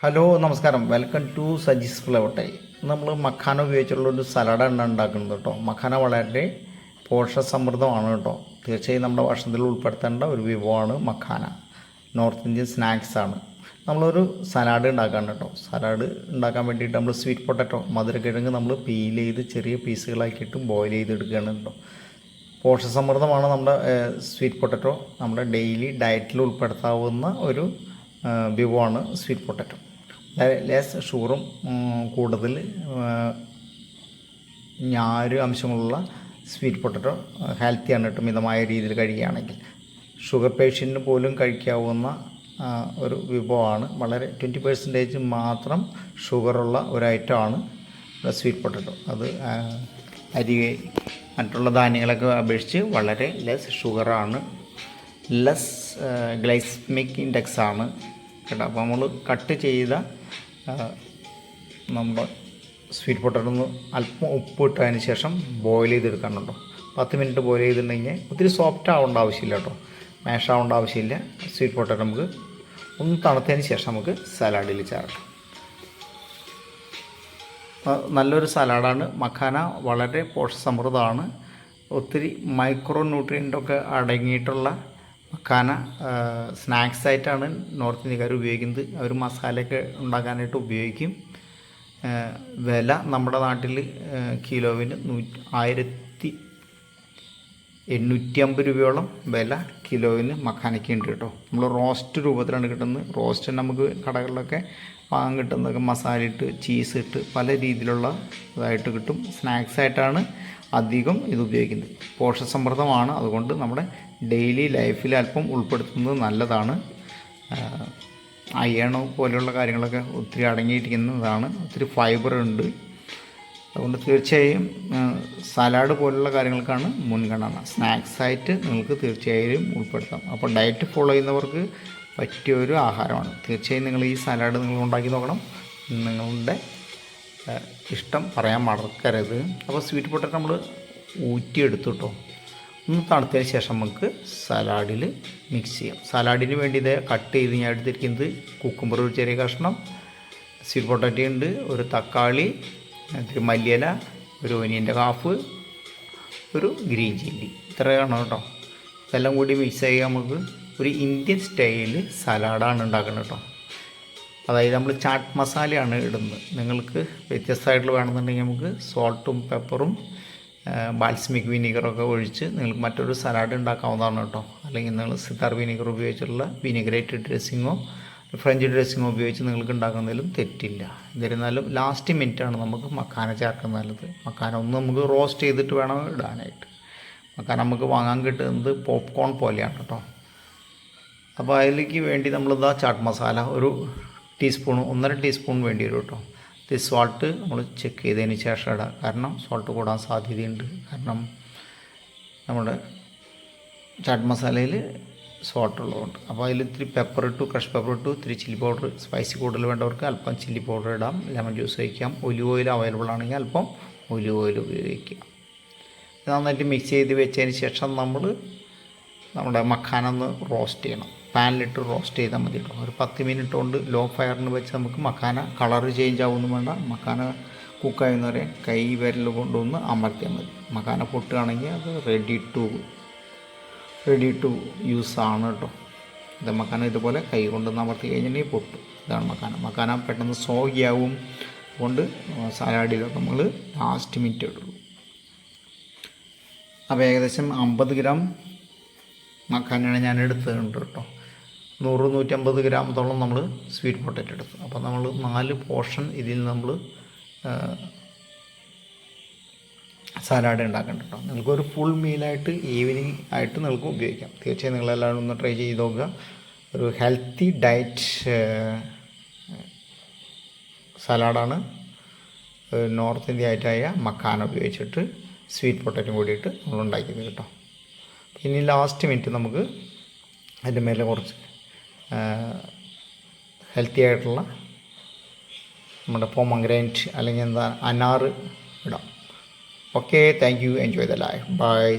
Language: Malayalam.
ഹലോ നമസ്കാരം. വെൽക്കം ടു സജീസ് ഫ്ലവട്ടെ നമ്മൾ മഖാന ഉപയോഗിച്ചുള്ള ഒരു സലാഡാണ് ഉണ്ടാക്കുന്നത് കേട്ടോ. മഖാന വളരെ പോഷകസമൃദ്ധമാണ് കേട്ടോ. തീർച്ചയായും നമ്മുടെ ഭക്ഷണത്തിൽ ഉൾപ്പെടുത്തേണ്ട ഒരു വിഭവമാണ് മഖാന. നോർത്ത് ഇന്ത്യൻ സ്നാക്സ് ആണ്. നമ്മളൊരു സലാഡ് ഉണ്ടാക്കാൻ കേട്ടോ. സലാഡ് ഉണ്ടാക്കാൻ വേണ്ടിയിട്ട് നമ്മൾ സ്വീറ്റ് പൊട്ടറ്റോ മധുരക്കിഴങ്ങ് നമ്മൾ പീൽ ചെയ്ത് ചെറിയ പീസുകളാക്കിയിട്ട് ബോയിൽ ചെയ്തെടുക്കുകയാണ് കേട്ടോ. പോഷകസമൃദ്ധമാണ് നമ്മുടെ സ്വീറ്റ് പൊട്ടറ്റോ നമ്മുടെ ഡെയിലി ഡയറ്റിൽ ഉൾപ്പെടുത്താവുന്ന ഒരു വിഭവമാണ് സ്വീറ്റ് പൊട്ടറ്റോ ലെസ് ഷുഗറും കൂടുതൽ ഞാര് അംശങ്ങളുള്ള സ്വീറ്റ് പൊട്ടറ്റോ ഹെൽത്തിയാണ് കേട്ടോ മിതമായ രീതിയിൽ കഴിക്കുകയാണെങ്കിൽ. ഷുഗർ പേഷ്യന്റിന് പോലും കഴിക്കാവുന്ന ഒരു വിഭവമാണ്. വളരെ ട്വന്റി പെർസെന്റേജ് മാത്രം ഷുഗറുള്ള ഒരു ഐറ്റമാണ് സ്വീറ്റ് പൊട്ടറ്റോ അത് അരി മറ്റുള്ള ധാന്യങ്ങളൊക്കെ അപേക്ഷിച്ച് വളരെ ലെസ് ഷുഗറാണ് ലെസ് ഗ്ലൈസ്മിക് ഇൻഡെക്സ് ആണ് കേട്ടോ. അപ്പോൾ നമ്മൾ കട്ട് ചെയ്ത നമ്മുടെ സ്വീറ്റ് പൊട്ടറ്റോ ഒന്ന് അല്പം ഉപ്പ് ഇട്ടതിന് ശേഷം ബോയിൽ ചെയ്തെടുക്കാനുണ്ടോ. പത്ത് മിനിറ്റ് ബോയിൽ ചെയ്തിട്ടുണ്ടെങ്കിൽ ഒത്തിരി സോഫ്റ്റ് ആവേണ്ട ആവശ്യമില്ല കേട്ടോ. മാഷ് ആവേണ്ട ആവശ്യമില്ല. സ്വീറ്റ് പൊട്ടറ്റോ നമുക്ക് ഒന്ന് തണുത്തതിന് ശേഷം നമുക്ക് സലാഡിൽ ചേർക്കാം. നല്ലൊരു സലാഡാണ്. മഖാന വളരെ പോഷസമൃദ്ധമാണ്. ഒത്തിരി മൈക്രോ ന്യൂട്രിയന്റൊക്കെ അടങ്ങിയിട്ടുള്ള മഖാന സ്നാക്സ് ആയിട്ടാണ് നോർത്ത് ഇന്ത്യക്കാർ ഉപയോഗിക്കുന്നത്. അവർ മസാലയൊക്കെ ഉണ്ടാക്കാനായിട്ട് ഉപയോഗിക്കും. വില നമ്മുടെ നാട്ടിൽ കിലോവിന് നൂ ആയിരത്തി എണ്ണൂറ്റി അമ്പത് രൂപയോളം വില കിലോയിന് മഖാനയ്ക്ക് ഉണ്ട് കേട്ടോ. നമ്മൾ റോസ്റ്റ് രൂപത്തിലാണ് കിട്ടുന്നത്. റോസ്റ്റ് നമുക്ക് കടകളിലൊക്കെ വാങ്ങാൻ കിട്ടുന്നതൊക്കെ മസാല ഇട്ട് ചീസ് ഇട്ട് പല രീതിയിലുള്ള ഇതായിട്ട് കിട്ടും. സ്നാക്സ് ആയിട്ടാണ് അധികം ഇത് ഉപയോഗിക്കുന്നത്. പോഷകസമൃദ്ധമാണ്. അതുകൊണ്ട് നമ്മുടെ ഡെയിലി ലൈഫിൽ അല്പം ഉൾപ്പെടുത്തുന്നത് നല്ലതാണ്. അയണോ പോലെയുള്ള കാര്യങ്ങളൊക്കെ ഒത്തിരി അടങ്ങിയിരിക്കുന്നതാണ് ഒത്തിരി ഫൈബർ ഉണ്ട്. അതുകൊണ്ട് തീർച്ചയായും സലാഡ് പോലുള്ള കാര്യങ്ങൾക്കാണ് മുൻഗണന. സ്നാക്സ് ആയിട്ട് നിങ്ങൾക്ക് തീർച്ചയായും ഉൾപ്പെടുത്താം. അപ്പോൾ ഡയറ്റ് ഫോളോ ചെയ്യുന്നവർക്ക് പറ്റിയ ഒരു ആഹാരമാണ്. തീർച്ചയായും നിങ്ങൾ ഈ സലാഡ് നിങ്ങൾ ഉണ്ടാക്കി നോക്കണം. നിങ്ങളുടെ ഇഷ്ടം പറയാൻ മറക്കരുത്. അപ്പോൾ സ്വീറ്റ് പൊട്ടറ്റോ നമ്മൾ ഊറ്റിയെടുത്തു കേട്ടോ. ഒന്ന് തണുത്തതിന് ശേഷം നമുക്ക് സലാഡിൽ മിക്സ് ചെയ്യാം. സലാഡിന് വേണ്ടി ഇത് കട്ട് ചെയ്ത് ഞാൻ എടുത്തിരിക്കുന്നത് കുക്കുമ്പർ ഒരു ചെറിയ കഷ്ണം സ്വീറ്റ് പൊട്ടാറ്റോ ഉണ്ട് ഒരു തക്കാളി ഇത്തിരി മല്ലിയില ഒരു ഒനിയന്റെ ഹാഫ് ഒരു ഗ്രീൻ ചില്ലി. ഇത്രയാണ് കേട്ടോ ഇതെല്ലാം കൂടി മിക്സ് ചെയ്ത് നമുക്ക് ഒരു ഇന്ത്യൻ സ്റ്റൈലിൽ സലാഡാണ് ഉണ്ടാക്കുന്നത് കേട്ടോ അതായത് നമ്മൾ ചാട്ട് മസാലയാണ് ഇടുന്നത്. നിങ്ങൾക്ക് വ്യത്യസ്തമായിട്ടുള്ള വേണമെന്നുണ്ടെങ്കിൽ നമുക്ക് സോൾട്ടും പെപ്പറും ബാൽസമിക് വിനീഗറൊക്കെ ഒഴിച്ച് നിങ്ങൾക്ക് മറ്റൊരു സലാഡ് ഉണ്ടാക്കാവുന്നതാണ് കേട്ടോ അല്ലെങ്കിൽ നിങ്ങൾ സിത്താർ വിനീഗർ ഉപയോഗിച്ചുള്ള വിനീഗറേറ്റ് ഡ്രസ്സിങ്ങോ ഫ്രഞ്ച് ഡ്രസ്സിങ് ഉപയോഗിച്ച് നിങ്ങൾക്ക് ഉണ്ടാക്കുന്നതിലും തെറ്റില്ല. എന്നിരുന്നാലും ലാസ്റ്റ് മിനിറ്റാണ് നമുക്ക് മക്കാന ചേർക്കുന്നത് നല്ലത്. മക്കാന ഒന്ന് നമുക്ക് റോസ്റ്റ് ചെയ്തിട്ട് വേണം ഇടാനായിട്ട്. മക്കാന നമുക്ക് വാങ്ങാൻ കിട്ടുന്നത് പോപ്കോൺ പോലെയാണ് കേട്ടോ. അപ്പോൾ അതിലേക്ക് വേണ്ടി നമ്മളിതാ ചാട്ട് മസാല ഒരു ടീസ്പൂൺ ഒന്നര ടീസ്പൂൺ വേണ്ടി വരും കേട്ടോ. ഇത് സോൾട്ട് നമ്മൾ ചെക്ക് ചെയ്തതിന് ശേഷം ഇടാം. കാരണം സോൾട്ട് കൂടാൻ സാധ്യതയുണ്ട്. കാരണം നമ്മുടെ ചാട്ട് മസാലയിൽ സോൾട്ട് ഉള്ളതുകൊണ്ട് അപ്പോൾ അതിൽ ഇത്തിരി പെപ്പർ ഇട്ടു ക്രഷ് പെപ്പർ ഇട്ടു ഇത്തിരി ചില്ലി പൗഡർ സ്പൈസി കൂടുതൽ വേണ്ടവർക്ക് അല്പം ചില്ലി പൗഡർ ഇടാം. ലെമൺ ജ്യൂസ് കഴിക്കാം. ഒലിവ് ഓയിൽ അവൈലബിൾ ആണെങ്കിൽ അല്പം ഒലിവ് ഓയിൽ ഉപയോഗിക്കാം. ഇത് നന്നായിട്ട് മിക്സ് ചെയ്ത് വെച്ചതിന് ശേഷം നമ്മൾ നമ്മുടെ മക്കാനൊന്ന് റോസ്റ്റ് ചെയ്യണം. പാനിലിട്ട് റോസ്റ്റ് ചെയ്താൽ മതി കേട്ടോ. ഒരു പത്ത് മിനിറ്റ് കൊണ്ട് ലോ ഫയറിന് വെച്ച് നമുക്ക് മക്കാന കളർ ചേഞ്ച് ആവുമെന്ന് വേണ്ട. മക്കാന മഖാന കുക്കായുന്നവരെ കൈ വിരൽ കൊണ്ടൊന്ന് അമർത്തിയാൽ മതി. മക്കാന പൊട്ടുകയാണെങ്കിൽ അത് ready to ready to use ആണ് കേട്ടോ ഇത് മക്കാന ഇതുപോലെ കൈ കൊണ്ട് അമർത്തി കഴിഞ്ഞിട്ടുണ്ടെങ്കിൽ പൊട്ടും. ഇതാണ് മക്കാന. മക്കാന പെട്ടെന്ന് സോഗിയാവും അതുകൊണ്ട് സലാഡിലൊക്കെ നമ്മൾ ലാസ്റ്റ് മിനിറ്റ് ഇടുള്ളൂ അപ്പോൾ ഏകദേശം അമ്പത് ഗ്രാം മക്കാനാണ് ഞാൻ എടുത്തിട്ടുണ്ട് കേട്ടോ നൂറ് നൂറ്റമ്പത് ഗ്രാമത്തോളം നമ്മൾ സ്വീറ്റ് പൊട്ടറ്റോ എടുത്തു. അപ്പോൾ നമ്മൾ നാല് പോർഷൻ ഇതിൽ നമ്മൾ സലാഡ് ഉണ്ടാക്കണ്ട കേട്ടോ. നിങ്ങൾക്കൊരു ഫുൾ മീലായിട്ട് ഈവനിങ് ആയിട്ട് നിങ്ങൾക്ക് ഉപയോഗിക്കാം. തീർച്ചയായും നിങ്ങളെല്ലാവരും ഒന്ന് ട്രൈ ചെയ്ത് നോക്കുക. ഒരു ഹെൽത്തി ഡയറ്റ് സലാഡാണ്. നോർത്ത് ഇന്ത്യ ആയിട്ടായ മക്കാന ഉപയോഗിച്ചിട്ട് സ്വീറ്റ് പൊട്ടറ്റും കൂടിയിട്ട് നമ്മൾ ഉണ്ടാക്കിയത് കേട്ടോ. ഇനി ലാസ്റ്റ് മിനിറ്റ് നമുക്ക് അതിന്റെ മേലെ കുറച്ച് ഹെൽത്തി ആയിട്ടുള്ള നമ്മുടെ പോമഗ്രൈന്റ് അല്ലെങ്കിൽ എന്താ അനാറ് Okay, thank you. Enjoy the life. Bye.